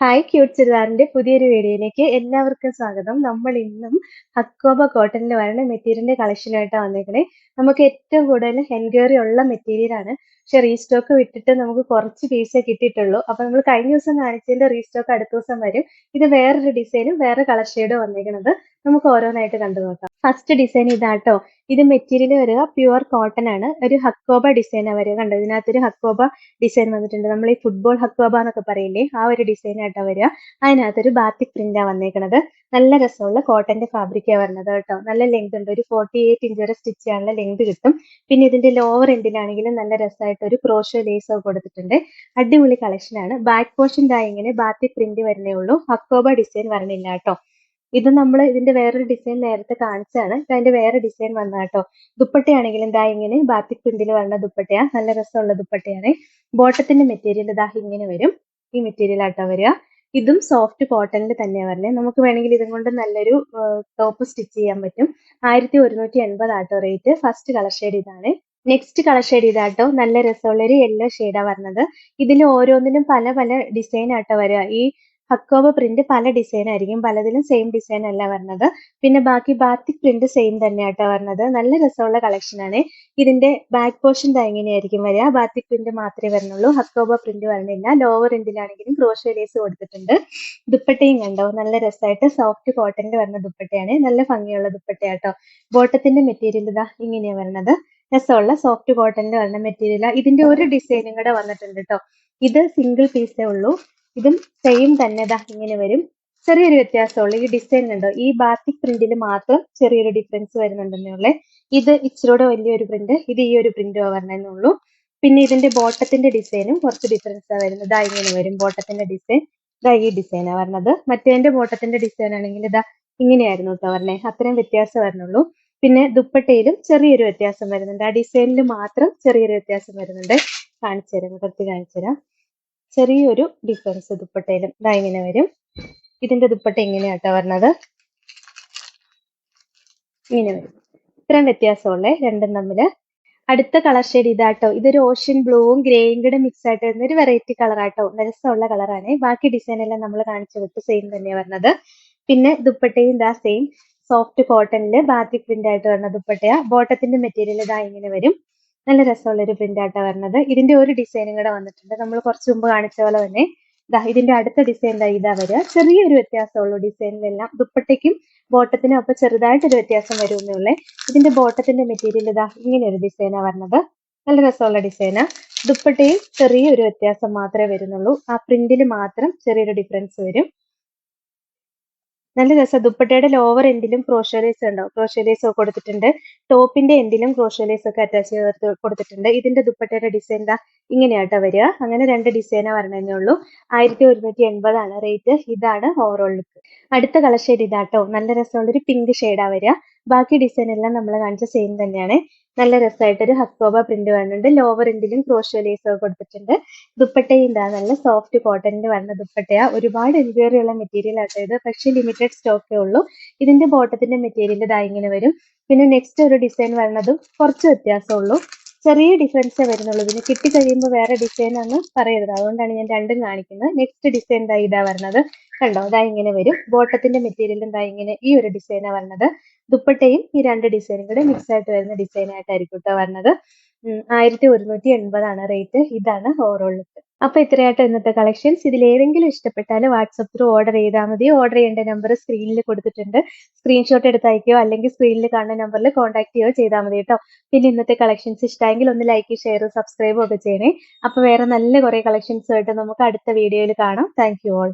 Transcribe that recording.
Hi cute ചുരിദാറിന്റെ പുതിയൊരു വീഡിയോയിലേക്ക് എല്ലാവർക്കും സ്വാഗതം. നമ്മൾ ഇന്നും ഹക്കോബ കോട്ടണിൽ വരണ മെറ്റീരിയലിന്റെ കളക്ഷനായിട്ടാണ് വന്നേക്കണേ. നമുക്ക് ഏറ്റവും കൂടുതൽ എൻക്വയറി ഉള്ള മെറ്റീരിയൽ ആണ്. പക്ഷെ റീസ്റ്റോക്ക് വിട്ടിട്ട് നമുക്ക് കുറച്ച് പീസേ കിട്ടിയിട്ടുള്ളൂ. അപ്പൊ നമ്മൾ കഴിഞ്ഞ ദിവസം കാണിച്ചതിന്റെ റീസ്റ്റോക്ക് അടുത്ത ദിവസം വരും. ഇത് വേറൊരു ഡിസൈനും വേറെ കളർ ഷെയ്ഡും വന്നേക്കണത്. നമുക്ക് ഓരോന്നായിട്ട് കണ്ടു നോക്കാം. ഫസ്റ്റ് ഡിസൈൻ ഇതാട്ടോ. ഇത് മെറ്റീരിയൽ വരിക പ്യുവർ കോട്ടൺ ആണ്. ഒരു ഹക്കോബ ഡിസൈൻ വരിക കണ്ടോ ഇതിനകത്തൊരു ഹക്കോബ ഡിസൈൻ വന്നിട്ടുണ്ട്. നമ്മൾ ഈ ഫുട്ബോൾ ഹക്കോബ എന്നൊക്കെ പറയില്ലേ? ആ ഒരു ഡിസൈൻ ആയിട്ടാ വരിക. അതിനകത്തൊരു ബാത്തിക് പ്രിന്റാ വന്നേക്കണത്. നല്ല രസമുള്ള കോട്ടന്റെ ഫാബ്രിക്കാ വരുന്നത് കേട്ടോ. നല്ല ലെങ്ത് ഉണ്ട്. ഒരു ഫോർട്ടി എയ്റ്റ് ഇഞ്ച് വരെ സ്റ്റിച്ച് ചെയ്യാനുള്ള ലെങ്ത് കിട്ടും. പിന്നെ ഇതിന്റെ ലോവർ എൻഡിലാണെങ്കിലും നല്ല രസമായിട്ട് ഒരു ക്രോഷോ ലേസ് കൊടുത്തിട്ടുണ്ട്. അടിപൊളി കളക്ഷൻ ആണ്. ബാക്ക് പോർഷൻ ഇങ്ങനെ ബാത്തിക് പ്രിന്റ് വരുന്നേ ഉള്ളൂ. ഹക്കോബ ഡിസൈൻ വരണില്ല കേട്ടോ. ഇത് നമ്മൾ ഇതിന്റെ വേറൊരു ഡിസൈൻ നേരത്തെ കാണിച്ചാണ് അതിന്റെ വേറെ ഡിസൈൻ വന്ന കേട്ടോ ദുപ്പട്ടയാണെങ്കിലും ദാ ഇങ്ങനെ ബാത്തിക് പ്രിന്റിൽ വരുന്ന ദുപ്പട്ടയാ. നല്ല രസമുള്ള ദുപ്പട്ടയാണ്. ബോട്ടത്തിന്റെ മെറ്റീരിയൽ ഇതാ ഇങ്ങനെ വരും. ഈ മെറ്റീരിയൽ ആട്ടോ വരിക. ഇതും സോഫ്റ്റ് കോട്ടണിൽ തന്നെയാണ് വരുന്നത് നമുക്ക് വേണമെങ്കിൽ ഇതും കൊണ്ട് നല്ലൊരു ടോപ്പ് സ്റ്റിച്ച് ചെയ്യാൻ പറ്റും. ആയിരത്തി ഒരുന്നൂറ്റി എൺപത് ആട്ടോ റേറ്റ് ഫസ്റ്റ് കളർ ഷെയ്ഡ് ഇതാണ്. നെക്സ്റ്റ് കളർ ഷെയ്ഡ് ഇതാട്ടോ. നല്ല രസമുള്ള ഒരു യെല്ലോ ഷെയ്ഡാ വരുന്നത് ഇതിൽ ഓരോന്നിനും പല പല ഡിസൈൻ ആട്ടോ വരിക. ഈ ഹക്കോബ പ്രിന്റ് പല ഡിസൈൻ ആയിരിക്കും. പലതിലും സെയിം ഡിസൈൻ അല്ല വരുന്നത് പിന്നെ ബാക്കി ബാത്തിക് പ്രിന്റ് സെയിം തന്നെയാട്ടോ വരുന്നത് നല്ല രസമുള്ള കളക്ഷൻ ആണ്. ഇതിന്റെ ബാക്ക് പോർഷൻ ഇങ്ങനെയായിരിക്കും വരിക. ബാത്തിക് പ്രിന്റ് മാത്രമേ വരുന്നുള്ളൂ ഹക്കോബ പ്രിന്റ് വരുന്നില്ല ലോവർ എൻഡിലാണെങ്കിലും ക്രോഷോ ലേസ് കൊടുത്തിട്ടുണ്ട്. ദുപ്പട്ടയും കണ്ടോ? നല്ല രസമായിട്ട് സോഫ്റ്റ് കോട്ടന്റെ വരുന്ന ദുപ്പട്ടയാണ്. നല്ല ഭംഗിയുള്ള ദുപ്പട്ടയാട്ടോ. ബോട്ടത്തിന്റെ മെറ്റീരിയൽ ഇതാ ഇങ്ങനെയാണ് വരുന്നത് രസമുള്ള സോഫ്റ്റ് കോട്ടന്റെ വരുന്ന മെറ്റീരിയൽ ഇതിന്റെ ഒരു ഡിസൈനും കൂടെ വന്നിട്ടുണ്ട് കേട്ടോ ഇത് സിംഗിൾ പീസേ ഉള്ളൂ. ഇതും സെയിം തന്നെ ദാ ഇങ്ങനെ വരും. ചെറിയൊരു വ്യത്യാസമുള്ളൂ. ഈ ഡിസൈൻ ഉണ്ടോ ഈ ബാത്തിക് പ്രിന്റിൽ മാത്രം ചെറിയൊരു ഡിഫറൻസ് വരുന്നുണ്ടെന്നേ ഉള്ളേ. ഇത് ഇച്ചിരൂടെ വലിയൊരു പ്രിന്റ് ഇത് ഈ ഒരു പ്രിന്റ് വരണമെന്നുള്ളൂ പിന്നെ ഇതിന്റെ ബോട്ടത്തിന്റെ ഡിസൈനും കുറച്ച് ഡിഫറൻസ് വരുന്നത്. ദാ ഇങ്ങനെ വരും ബോട്ടത്തിന്റെ ഡിസൈൻ ദാ ഈ ഡിസൈനാ വരുന്നത് മറ്റേതിന്റെ ബോട്ടത്തിന്റെ ഡിസൈൻ ആണെങ്കിൽ ഇതാ ഇങ്ങനെയായിരുന്നു കേട്ടോ പറഞ്ഞേ അത്രയും വ്യത്യാസം വരുന്നുള്ളൂ പിന്നെ ദുപ്പട്ടയിലും ചെറിയൊരു വ്യത്യാസം വരുന്നുണ്ട്. ആ ഡിസൈനിൽ മാത്രം ചെറിയൊരു വ്യത്യാസം വരുന്നുണ്ട്. കാണിച്ചു തരാം കുറച്ച് കാണിച്ചു തരാം ചെറിയൊരു ഡിഫറൻസ് ദുപ്പട്ടയിലും. ഇതാ ഇങ്ങനെ വരും. ഇതിന്റെ ദുപ്പട്ട എങ്ങനെയാട്ടോ വരണത്. ഇങ്ങനെ വരും. ഇത്രയും വ്യത്യാസമുള്ളേ രണ്ടും തമ്മിൽ. അടുത്ത കളർ ഷെയ്ഡ് ഇതാട്ടോ. ഇതൊരു ഓഷൻ ബ്ലൂവും ഗ്രേയും കൂടെ മിക്സ് ആയിട്ട് വരുന്ന ഒരു വെറൈറ്റി കളർ ആട്ടോ. രസമുള്ള കളറാണ് ബാക്കി ഡിസൈൻ എല്ലാം നമ്മൾ കാണിച്ചു വിട്ട് സെയിം തന്നെയാണ് വരുന്നത് പിന്നെ ദുപ്പട്ടയും ഇതാ സെയിം സോഫ്റ്റ് കോട്ടണിൽ ബാത്തിക് പ്രിന്റ് ആയിട്ട് വരുന്ന ദുപ്പട്ടയാ. ബോട്ടത്തിന്റെ മെറ്റീരിയൽ ഇതാ ഇങ്ങനെ വരും. നല്ല രസമുള്ള ഒരു പ്രിന്റ് ആട്ടോ വരുന്നത്. ഇതിന്റെ ഒരു ഡിസൈനും കൂടെ വന്നിട്ടുണ്ട്. നമ്മൾ കുറച്ച് മുമ്പ് കാണിച്ച പോലെ തന്നെ ഇതിന്റെ അടുത്ത ഡിസൈൻ ഇതാ വരിക. ചെറിയൊരു വ്യത്യാസമുള്ളൂ ഡിസൈനിലെല്ലാം ദുപ്പട്ടയ്ക്കും ബോട്ടത്തിനും ഒപ്പം ചെറുതായിട്ടൊരു വ്യത്യാസം വരുമെന്നേ ഉള്ളേ. ഇതിന്റെ ബോട്ടത്തിന്റെ മെറ്റീരിയൽ ഇതാ ഇങ്ങനെ ഒരു ഡിസൈനാണ് വരുന്നത് നല്ല രസമുള്ള ഡിസൈനാ ദുപ്പട്ടയിൽ ചെറിയൊരു വ്യത്യാസം മാത്രമേ വരുന്നുള്ളൂ. ആ പ്രിന്റിൽ മാത്രം ചെറിയൊരു ഡിഫറൻസ് വരും. നല്ല രസം. ദുപ്പട്ടയുടെ ലോവർ എൻഡിലും ക്രോഷലൈസ് ഉണ്ടാവും. ക്രോഷലൈസ് ഒക്കെ കൊടുത്തിട്ടുണ്ട്. ടോപ്പിന്റെ എൻഡിലും ക്രോഷലൈസ് ഒക്കെ അറ്റാച്ച് ചെയ്ത് കൊടുത്തിട്ടുണ്ട്. ഇതിന്റെ ദുപ്പട്ടയുടെ ഡിസൈൻ ദാ ഇങ്ങനെയാട്ടോ വരിക. അങ്ങനെ രണ്ട് ഡിസൈനാ വരണേ ഉള്ളൂ. ആയിരത്തി ഒരുന്നൂറ്റി എൺപതാണ് റേറ്റ് ഇതാണ് ഓവറോൾ ലുക്ക് അടുത്ത കളർ ഷെയ്ഡ് ഇതാട്ടോ. നല്ല രസമുള്ള ഒരു പിങ്ക് ഷെയ്ഡാ വരിക. ബാക്കി ഡിസൈൻ എല്ലാം നമ്മൾ കാണിച്ച സെയിം തന്നെയാണ്. നല്ല രസമായിട്ടൊരു ഹസ്കോബ പ്രിന്റ് വന്നിട്ടുണ്ട്. ലോവർ എൻഡിലും ക്രോഷോ ലേസ് കൊടുത്തിട്ടുണ്ട്. ദുപ്പട്ടയും ഇതാ നല്ല സോഫ്റ്റ് കോട്ടണിൽ വരുന്ന ദുപ്പട്ടയാ. ഒരുപാട് എൻക്വയറി ഉള്ള മെറ്റീരിയൽ ആട്ടോ ഇത്. പക്ഷേ ലിമിറ്റഡ് സ്റ്റോക്കേ ഉള്ളൂ. ഇതിന്റെ ബോട്ടത്തിന്റെ മെറ്റീരിയൽ ഇതാ ഇങ്ങനെ വരും. പിന്നെ നെക്സ്റ്റ് ഒരു ഡിസൈൻ വരുന്നതും കുറച്ച് വ്യത്യാസമുള്ളൂ. ചെറിയ ഡിഫറൻസേ വരുന്നുള്ളൂ. പിന്നെ കിട്ടി കഴിയുമ്പോൾ വേറെ ഡിസൈൻ ആണ് പറയരുത്. അതുകൊണ്ടാണ് ഞാൻ രണ്ടും കാണിക്കുന്നത്. നെക്സ്റ്റ് ഡിസൈൻ ഇതാ ഇതാ വരുന്നത് കണ്ടോ? ഇതാ ഇങ്ങനെ വരും. ബോട്ടത്തിന്റെ മെറ്റീരിയൽ ഇതാ ഇങ്ങനെ ഈ ഒരു ഡിസൈനാണ് വരുന്നത് ദുപ്പട്ടയും ഈ രണ്ട് ഡിസൈനും കൂടെ മിക്സ് ആയിട്ട് വരുന്ന ഡിസൈൻ ആയിട്ടായിരിക്കും കേട്ടോ വരുന്നത് ആയിരത്തി ഒരുന്നൂറ്റി എൺപതാണ് റേറ്റ് ഇതാണ് ഓവറോൾ അപ്പൊ ഇത്രയായിട്ട് ഇന്നത്തെ കളക്ഷൻസ് ഇതിൽ ഏതെങ്കിലും ഇഷ്ടപ്പെട്ടാൽ വാട്സപ്പ് ത്രൂ ഓർഡർ ചെയ്താൽ മതി. ഓർഡർ ചെയ്യേണ്ട നമ്പർ സ്ക്രീനിൽ കൊടുത്തിട്ടുണ്ട്. സ്ക്രീൻഷോട്ട് എടുത്ത് അയക്കുകയോ അല്ലെങ്കിൽ സ്ക്രീനിൽ കാണുന്ന നമ്പറിൽ കോൺടാക്ട് ചെയ്യുകയോ ചെയ്താൽ മതി കേട്ടോ പിന്നെ ഇന്നത്തെ കളക്ഷൻസ് ഇഷ്ടമെങ്കിൽ ഒന്ന് ലൈക്ക് ഷെയർ സബ്സ്ക്രൈബ് ഒക്കെ ചെയ്യണേ. അപ്പൊ വേറെ നല്ല കുറെ കളക്ഷൻസ് ആയിട്ട് നമുക്ക് അടുത്ത വീഡിയോയിൽ കാണാം. Thank you all